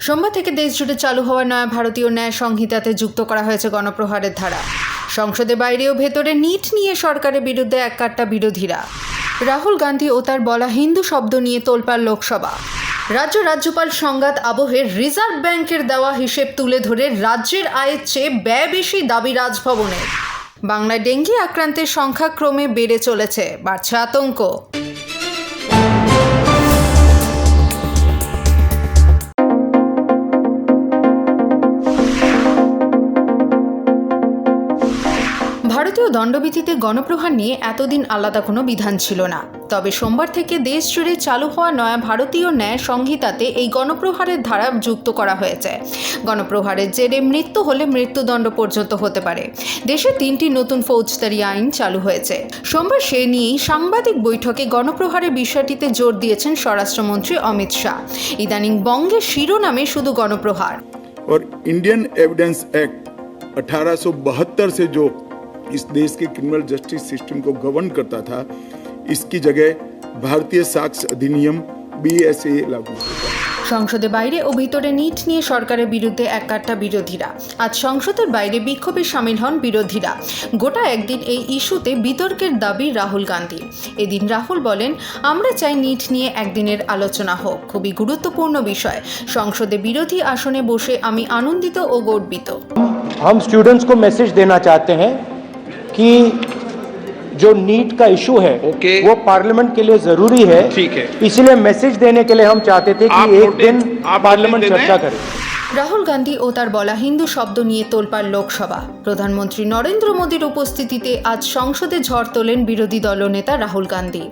সোমবার থেকে দেশ জুড়ে চালু হওয়া নয়া ভারতীয় ন্যায় সংহিতাতে যুক্ত করা হয়েছে গণপ্রহারের ধারা। সংসদের বাইরেও ভেতরে নিট নিয়ে সরকারের বিরুদ্ধে এক কাট্টা বিরোধীরা। রাহুল গান্ধী ও তার বলা হিন্দু শব্দ নিয়ে তোলপাড় লোকসভা। রাজ্য রাজ্যপাল সংঘাত আবহে রিজার্ভ ব্যাংকের দেওয়া হিসেব তুলে ধরে রাজ্যের আয়ের চেয়ে ব্যয় বেশি দাবি রাজভবনের। বাংলায় ডেঙ্গি আক্রান্তের সংখ্যা ক্রমে বেড়ে চলেছে, বাড়ছে আতঙ্ক। ভারতীয় দণ্ডবিধিতে গণপ্রহার নিয়ে এতদিন আলাদা কোনো বিধান ছিল না তবে সোমবার থেকে দেশ জুড়ে চালু হওয়া নয়া ভারতীয় ন্যায় সংহিতাতে এই গণপ্রহারের ধারা যুক্ত করা হয়েছে গণপ্রহারের জেরে মৃত্যু হলে মৃত্যুদণ্ড পর্যন্ত হতে পারে দেশে তিনটি নতুন ফৌজদারি আইন চালু হয়েছে সোমবার সে নিয়েই সাংবাদিক বৈঠকে গণপ্রহারের বিষয়টিতে জোর দিয়েছেন স্বরাষ্ট্রমন্ত্রী অমিত শাহ ইদানিং বঙ্গের শিরোনামে শুধু গণপ্রহার और इंडियन एविडेंस एक्ट 1872 से जो इस देश के क्रिमिनल जस्टिस सिस्टम को गवर्न करता था इसकी जगह भारतीय साक्ष्य अधिनियम बीएसए लागू होगा সংসদের বাইরে ও ভিতরে নিট নিয়ে সরকারের বিরুদ্ধে এক কাট্টা বিরোধীরা আজ সংসদের বাইরে বিক্ষোভে সামিল হন বিরোধীরা গোটা একদিন এই ইস্যুতে বিতর্কের দাবি রাহুল গান্ধী এদিন রাহুল বলেন আমরা চাই নিট নিয়ে একদিনের আলোচনা হোক খুবই গুরুত্বপূর্ণ বিষয় সংসদে বিরোধী আসনে বসে আমি আনন্দিত ও গর্বিত हम स्टूडेंट्स को मैसेज देना चाहते हैं कि जो नीट का इशू है okay. वो पार्लियामेंट के लिए ज़रूरी है ठीक है। इसलिए मैसेज देने के लिए हम चाहते थे कि एक दिन पार्लियामेंट चर्चा करे রাহুল গান্ধী ও তার বলা হিন্দু শব্দ নিয়ে তোলপাড় লোকসভা। প্রধানমন্ত্রী নরেন্দ্র মোদীর উপস্থিতিতে আজ সংসদে ঝড় তোলেন বিরোধী দলনেতা রাহুল গান্ধী।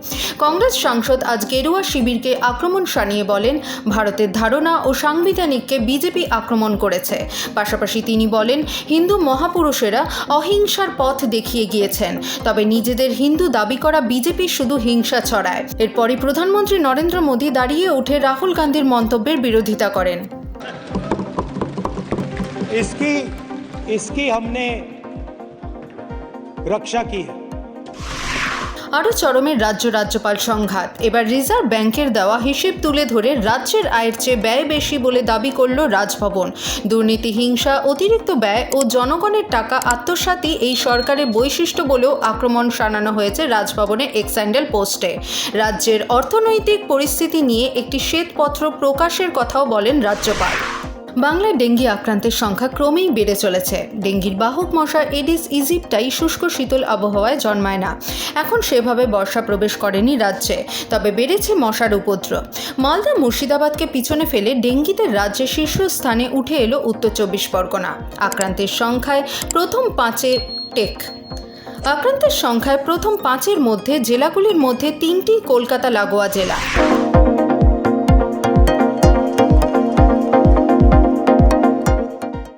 কংগ্রেস সাংসদ আজ গেরুয়া শিবিরকে আক্রমণ সানিয়ে বলেন, ভারতের ধারণা ও সাংবিধানিককে বিজেপি আক্রমণ করেছে। পাশাপাশি তিনি বলেন, হিন্দু মহাপুরুষেরা অহিংসার পথ দেখিয়ে গিয়েছেন, তবে নিজেদের হিন্দু দাবি করা বিজেপি শুধু হিংসা ছড়ায়। এরপরই প্রধানমন্ত্রী নরেন্দ্র মোদী দাঁড়িয়ে উঠে রাহুল গান্ধীর মন্তব্যের বিরোধিতা করেন। इसकी इसकी हमने रक्षा की है আরও চরমের রাজ্য রাজ্যপাল সংঘাত এবার রিজার্ভ ব্যাংকের দেওয়া হিসেব তুলে ধরে রাজ্যের আয়ের চেয়ে ব্যয় বেশি বলে দাবি করল রাজভবন দুর্নীতি হিংসা অতিরিক্ত ব্যয় ও জনগণের টাকা আত্মসাতই এই সরকারের বৈশিষ্ট্য বলেও আক্রমণ শানানো হয়েছে রাজভবনের এক্স্যান্ডেল পোস্টে রাজ্যের অর্থনৈতিক পরিস্থিতি নিয়ে একটি শ্বেতপত্র প্রকাশের কথাও বলেন রাজ্যপাল বাংলায় ডেঙ্গি আক্রান্তের সংখ্যা ক্রমেই বেড়ে চলেছে। ডেঙ্গির বাহক মশা এডিস ইজিপ্টাই শুষ্ক শীতল আবহাওয়ায় জন্মায় না। এখন সেভাবে বর্ষা প্রবেশ করেনি রাজ্যে, তবে বেড়েছে মশার উপদ্রব। মালদা মুর্শিদাবাদকে পিছনে ফেলে ডেঙ্গিতে রাজ্যে শীর্ষস্থানে উঠে এলো উত্তর চব্বিশ পরগনা। আক্রান্তের সংখ্যায় প্রথম পাঁচে টেক। আক্রান্তের সংখ্যায় প্রথম পাঁচের মধ্যে জেলাগুলির মধ্যে তিনটি কলকাতা লাগোয়া জেলা।